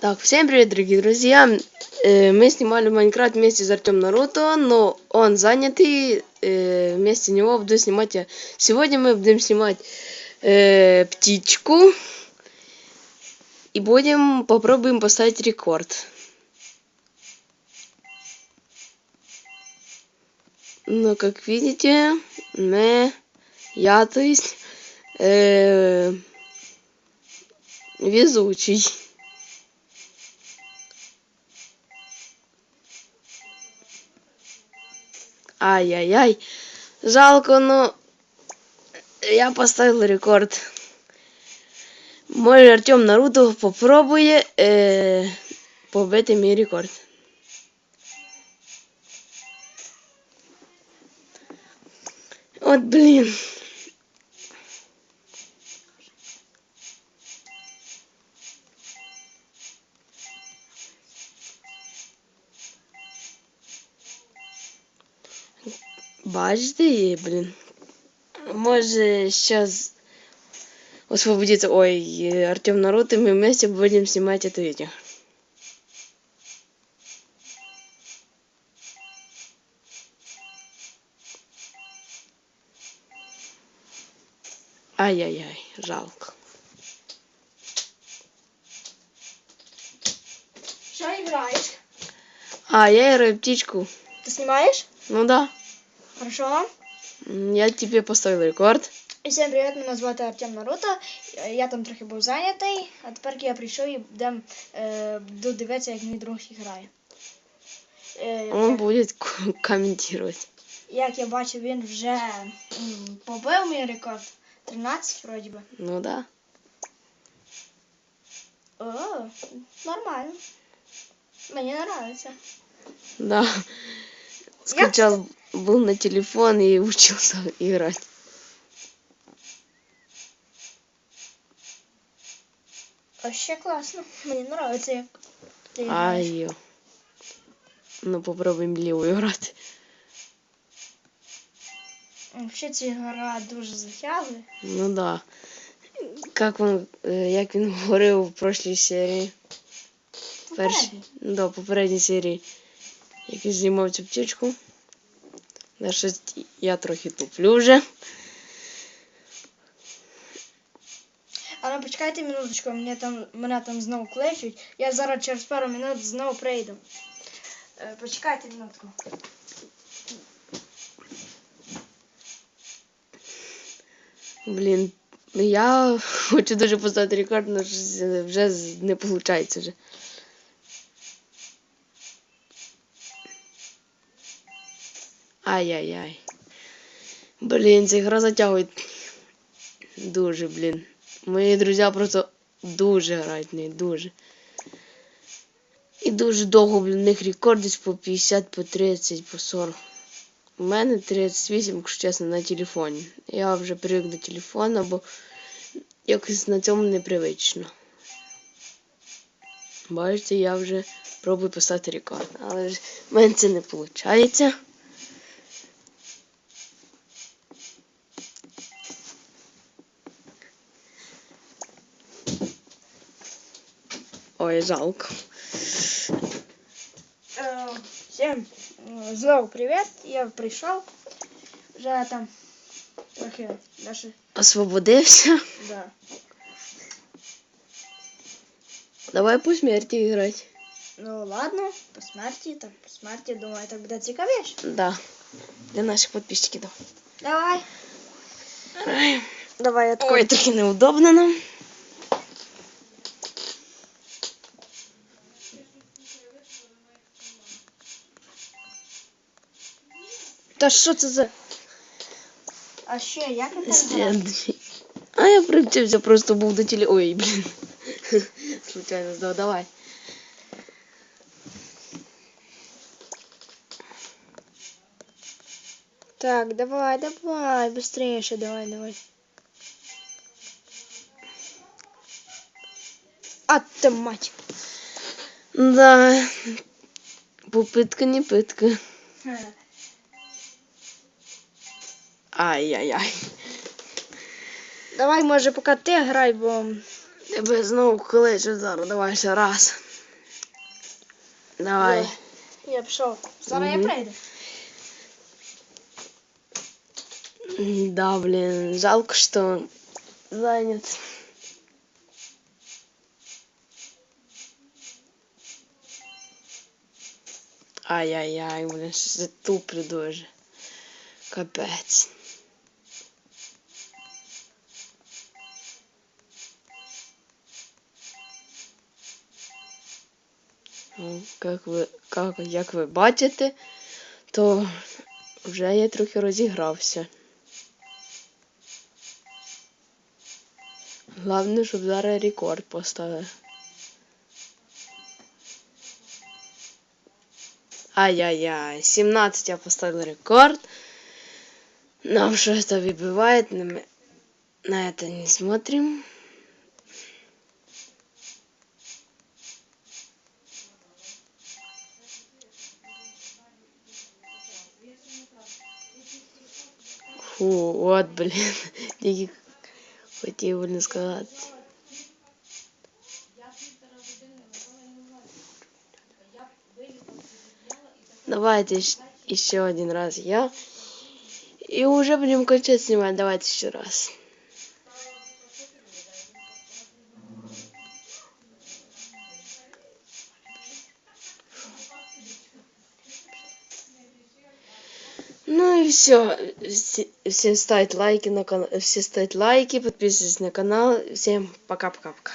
Так, всем привет, дорогие друзья. Э, Мы снимали Майнкрафт вместе с Артем Наруто, но он занятый. э, Вместо него буду снимать я. Сегодня мы будем снимать э, птичку. И будем попробуем поставить рекорд. Но как видите, мы, я, то есть, э, везучий. Ай-яй-яй. Жалко, но я поставил рекорд. Може Артем Наруто попробує е, побити мій рекорд. От блін. Бачите її, блін. Може сейчас освободиться. Ой, э, Артем Наруто, мы вместе будем снимать это видео. Ай-яй-яй, жалко. Что играешь? А, я играю птичку. Ты снимаешь? Ну да. Хорошо. Я тебе поставил рекорд. І всім привіт, мене звати Артем Наруто. Я там трохи був зайнятий, а тепер я прийшов і будем, е, дивитися, як мій друг грає. Е, Он як, будет к- комментировать. як я бачу, він вже м, побив мій рекорд. 13 вроді би. Ну да. О, нормально. Мені подобається. Да. Скачал, был на телефон и учился играть. Вообще класно. Мені подобається, як ти граєш. Ай, ё. Ну попробуем левую играть. Взагалі ця гра дуже затягує. Ну да. Как він, е, як він говорив в прошлій серії. Першій, Попередній. ну да, попередній серії. Як він знімав цю птичку. На щось я трохи туплю вже. А ну почекайте минуточку, мене там, мене там знову кличуть. Я зараз через пару минут знову прийду. Е, почекайте минутку. Блін, я хочу дуже поставити рекорд, але вже не виходить вже. Ай-яй-яй. Блін, ця гра затягує. Дуже, блін. Мої друзі просто дуже грають в дуже. І дуже довго, блін, в них рекорд по 50, по 30, по 40. У мене 38, якщо чесно, на телефоні. Я вже привик до телефона, бо якось на цьому непривично. Бачите, я вже пробую поставити рекорд. Але в мене це не виходить. Ой, жалко. Е, всім е, знову привіт. Я прийшов. Вже там трохи наше. Освободився. Да. Давай по смерті грати. Ну ладно, по смерті, так по смерті, думаю, так буде цікавіше. Да. Для наших підписчиків. Давай. Давай. Давай, я Ой, трохи неудобно нам. Та що це за. А ще як це. А я привчився, просто був до теле... Ой, блін. Случайно здав, давай. Так, давай, давай, быстрее, давай, давай. А ты мать. Да. Попитка не питка. Ай-яй-яй. Давай, може, поки ти грай, бо Тебе знову кличуть зараз, давай ще раз. Давай. Я пішов. Зараз я прийду. Да, блин, жалко, что занят. Ай-яй-яй, блин, це туплю дуже. Капець. Ну, Як ви, як, як ви бачите, то вже я трохи розігрався. Головне, щоб зараз рекорд поставив. Ай-яй-яй, 17 я поставил рекорд. Нам что это выбивает, но мы на это не смотрим. Фу, вот, блин, тільки хотів, блин, сказати. Давайте еще один раз я. И уже будем кончать снимать. Давайте еще раз. Ну и все. Все ставить лайки на канал, все ставить лайки, подписывайтесь на канал. Всем пока-пока-пока.